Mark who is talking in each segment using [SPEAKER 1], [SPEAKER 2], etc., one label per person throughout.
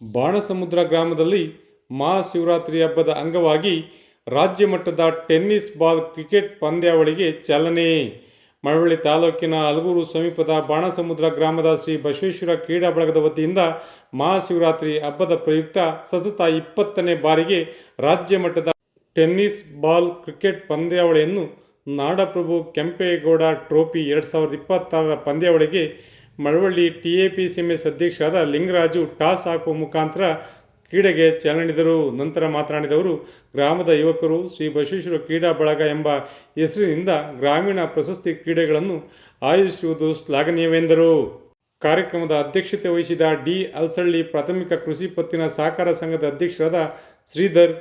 [SPEAKER 1] ಬಾಣಸಮುದ್ರ ಗ್ರಾಮದಲ್ಲಿ ಮಹಾಶಿವರಾತ್ರಿ ಹಬ್ಬದ ಅಂಗವಾಗಿ ರಾಜ್ಯ ಮಟ್ಟದ ಟೆನ್ನಿಸ್ ಬಾಲ್ ಕ್ರಿಕೆಟ್ ಪಂದ್ಯಾವಳಿಗೆ ಚಾಲನೆ. ಮಳವಳ್ಳಿ ತಾಲೂಕಿನ ಹಲಗೂರು ಸಮೀಪದ ಬಾಣಸಮುದ್ರ ಗ್ರಾಮದ ಶ್ರೀ ಬಸವೇಶ್ವರ ಕ್ರೀಡಾ ಬಳಗದ ವತಿಯಿಂದ ಮಹಾಶಿವರಾತ್ರಿ ಹಬ್ಬದ ಪ್ರಯುಕ್ತ ಸತತ ಇಪ್ಪತ್ತನೇ ಬಾರಿಗೆ ರಾಜ್ಯ ಮಟ್ಟದ ಟೆನ್ನಿಸ್ ಬಾಲ್ ಕ್ರಿಕೆಟ್ ಪಂದ್ಯಾವಳಿಯನ್ನು ನಾಡಪ್ರಭು ಕೆಂಪೇಗೌಡ ಟ್ರೋಫಿ ಎರಡು ಸಾವಿರದ ಇಪ್ಪತ್ತಾರರ ಪಂದ್ಯಾವಳಿಗೆ Malavalli T A P C M S ಅಧ್ಯಕ್ಷರಾದ ಲಿಂಗರಾಜು ಟಾಸ್ ಹಾಕುವ ಮುಖಾಂತರ ಕ್ರೀಡೆಗೆ ಚಾಲನೆ ನೀಡಿದರು ನಂತರ ಮಾತನಾಡಿದವರು, ಗ್ರಾಮದ ಯುವಕರು ಶ್ರೀ ಬಸವೇಶ್ವರ ಕ್ರೀಡಾ ಬಳಗ ಎಂಬ ಹೆಸರಿನಿಂದ ಗ್ರಾಮೀಣ ಪ್ರಶಸ್ತಿ ಕ್ರೀಡೆಗಳನ್ನು ಆಯೋಜಿಸುವುದು ಶ್ಲಾಘನೀಯವೆಂದರು. ಕಾರ್ಯಕ್ರಮದ ಅಧ್ಯಕ್ಷತೆ ವಹಿಸಿದ ಡಿ ಅಲ್ಸಳ್ಳಿ ಪ್ರಾಥಮಿಕ ಕೃಷಿ ಪತ್ತಿನ ಸಹಕಾರ ಸಂಘದ ಅಧ್ಯಕ್ಷರಾದ ಶ್ರೀಧರ್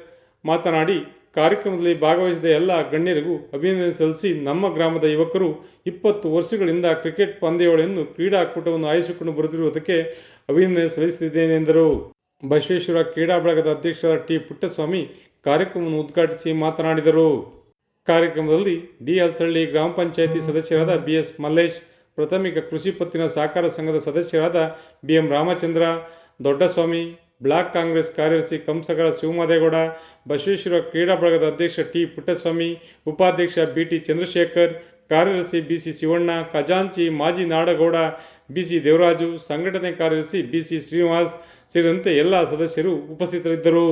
[SPEAKER 1] ಮಾತನಾಡಿ ಕಾರ್ಯಕ್ರಮದಲ್ಲಿ ಭಾಗವಹಿಸಿದ ಎಲ್ಲ ಗಣ್ಯರಿಗೂ ಅಭಿನಂದನೆ ಸಲ್ಲಿಸಿ ನಮ್ಮ ಗ್ರಾಮದ ಯುವಕರು ಇಪ್ಪತ್ತು ವರ್ಷಗಳಿಂದ ಕ್ರಿಕೆಟ್ ಪಂದ್ಯಾವಳಿಯನ್ನು ಕ್ರೀಡಾಕೂಟವನ್ನು ಆಯೋಜಿಸಿಕೊಂಡು ಬರುತ್ತಿರುವುದಕ್ಕೆ ಅಭಿನಂದನೆ ಸಲ್ಲಿಸಿದ್ದೇನೆ ಎಂದರು. ಬಸವೇಶ್ವರ ಕ್ರೀಡಾ ಬಳಗದ ಅಧ್ಯಕ್ಷರಾದ ಟಿ ಪುಟ್ಟಸ್ವಾಮಿ ಕಾರ್ಯಕ್ರಮವನ್ನು ಉದ್ಘಾಟಿಸಿ ಮಾತನಾಡಿದರು. ಕಾರ್ಯಕ್ರಮದಲ್ಲಿ ಡಿ ಹಲ್ಸಳ್ಳಿ ಗ್ರಾಮ ಪಂಚಾಯಿತಿ ಸದಸ್ಯರಾದ ಬಿ ಎಸ್ ಮಲ್ಲೇಶ್, ಪ್ರಾಥಮಿಕ ಕೃಷಿ ಪತ್ತಿನ ಸಹಕಾರ ಸಂಘದ ಸದಸ್ಯರಾದ B M Ramachandra, Doddaswamy block Congress ಕಾರ್ಯದರ್ಶಿ ಕಂಸಗರ ಶಿವಮಾದೇಗೌಡ, ಬಸವೇಶ್ವರ ಕ್ರೀಡಾ ಬಳಗದ ಅಧ್ಯಕ್ಷ ಟಿ ಪುಟ್ಟಸ್ವಾಮಿ, ಉಪಾಧ್ಯಕ್ಷ ಬಿ ಟಿ ಚಂದ್ರಶೇಖರ್, ಕಾರ್ಯದರ್ಶಿ ಬಿ ಸಿ ಶಿವಣ್ಣ, ಖಜಾಂಚಿ ಮಾಜಿ ನಾಡಗೌಡ ಬಿ ಸಿ ದೇವರಾಜು, ಸಂಘಟನೆ ಕಾರ್ಯದರ್ಶಿ ಬಿ ಸಿ ಶ್ರೀನಿವಾಸ್ ಸೇರಿದಂತೆ ಎಲ್ಲ ಸದಸ್ಯರು ಉಪಸ್ಥಿತರಿದ್ದರು.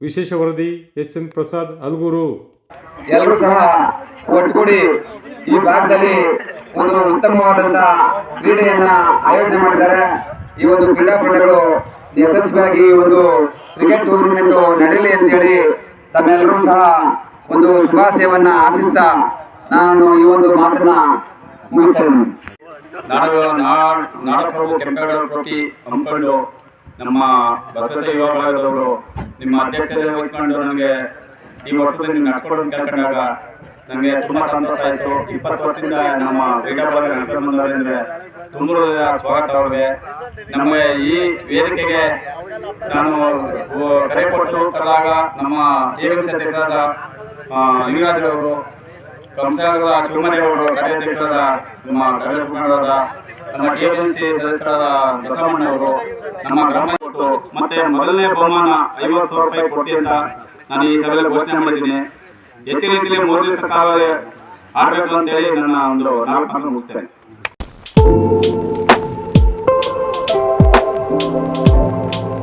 [SPEAKER 1] ವಿಶೇಷ ವರದಿ ಎಚ್ ಎನ್ ಪ್ರಸಾದ್ ಅಲ್ಗೂರು.
[SPEAKER 2] ಎಲ್ಲರೂ ಸಹ ಒಟ್ಟುಗೂಡಿ ಈ ಭಾಗದಲ್ಲಿ ಒಂದು ಉತ್ತಮವಾದಂತ ಕ್ರೀಡೆಯನ್ನ ಆಯೋಜನೆ ಮಾಡಿದ್ದಾರೆ. ಈ ಒಂದು ಕ್ರೀಡಾಪಟುಗಳು ಯಶಸ್ವಿಯಾಗಿ ಒಂದು ಕ್ರಿಕೆಟ್ ಟೂರ್ನಮೆಂಟ್ ನಡೆಯಲಿ ಅಂತೇಳಿ ತಮ್ಮೆಲ್ಲರೂ ಸಹ ಒಂದು ಶುಭಾಶಯವನ್ನ ಆಶಿಸ್ತಾ ನಾನು ಈ ಒಂದು ಮಾತನ್ನ ಮುಗಿಸ್ತಾ ಇದ್ದೀನಿ.
[SPEAKER 3] ನಾಡು ನಾಡಪ್ರಭು ಕೆಂಪೇಗೌಡ ಟ್ರೋಫಿ ಹಮ್ಮಿಕೊಂಡು ನಮ್ಮ ಬಸವೇಶ್ವರ ಯುವ ಬಳಗದವರು ನಿಮ್ಮ ಅಧ್ಯಕ್ಷತೆ ವಹಿಸ್ಕೊಂಡು ನನಗೆ ಈ ವರ್ಷದಲ್ಲಿ ನಡ್ಸ್ಕೊಂಡು ಕೇಳ್ಕೊಂಡಾಗ ನನಗೆ ತುಂಬ ಸಂತೋಷ ಆಯಿತು. ಇಪ್ಪತ್ತು ವರ್ಷದಿಂದ ನಮ್ಮ ಕ್ರೀಡಾ ಬಳಗ ನಡೆಸ್ಕೊಂಡು ತುಂಬ ಸ್ವಾಗತ ಅವ್ರಿಗೆ. ನಮ್ಮ ಈ ವೇದಿಕೆಗೆ ನಾನು ಕರೆ ಕೊಟ್ಟು ಕರೆದಾಗ ನಮ್ಮ ಜೆಎಂಸಿ ಅಧ್ಯಕ್ಷರಾದ ಸಿ ಅವರು ಲಿಂಗರಾಜರವರು ಸಂಸ್ಥಾನದ ಶಿವಮದೇವರು ಕಾರ್ಯಾಧ್ಯಕ್ಷರಾದ ನಮ್ಮ ಕಾರ್ಯದರ್ಶಿಗಳಾದ ನಮ್ಮ ಜೆಎಂಸಿ ಸದಸ್ಯರಾದ ಬಸವಣ್ಣವರು ನಮ್ಮ ಗ್ರಾಮ ಕೊಟ್ಟು ಮತ್ತೆ ಮೊದಲನೇ ಬಹುಮಾನ ಐವತ್ತು ಸಾವಿರ ರೂಪಾಯಿ ಕೊಟ್ಟಿ ಅಂತ ನಾನು ಈ ಸಭೆಯಲ್ಲಿ ಘೋಷಣೆ ಮಾಡಿದ್ದೀನಿ. ಹೆಚ್ಚಿನ ರೀತಿಯಲ್ಲಿ ಮೂರು ದಿವಸ ಕಾಲ ಆಡಬೇಕು ಅಂತೇಳಿ ನನ್ನ ಒಂದು ನಾಲ್ಕು ಮುಗಿಸ್ತೇನೆ. Thank you.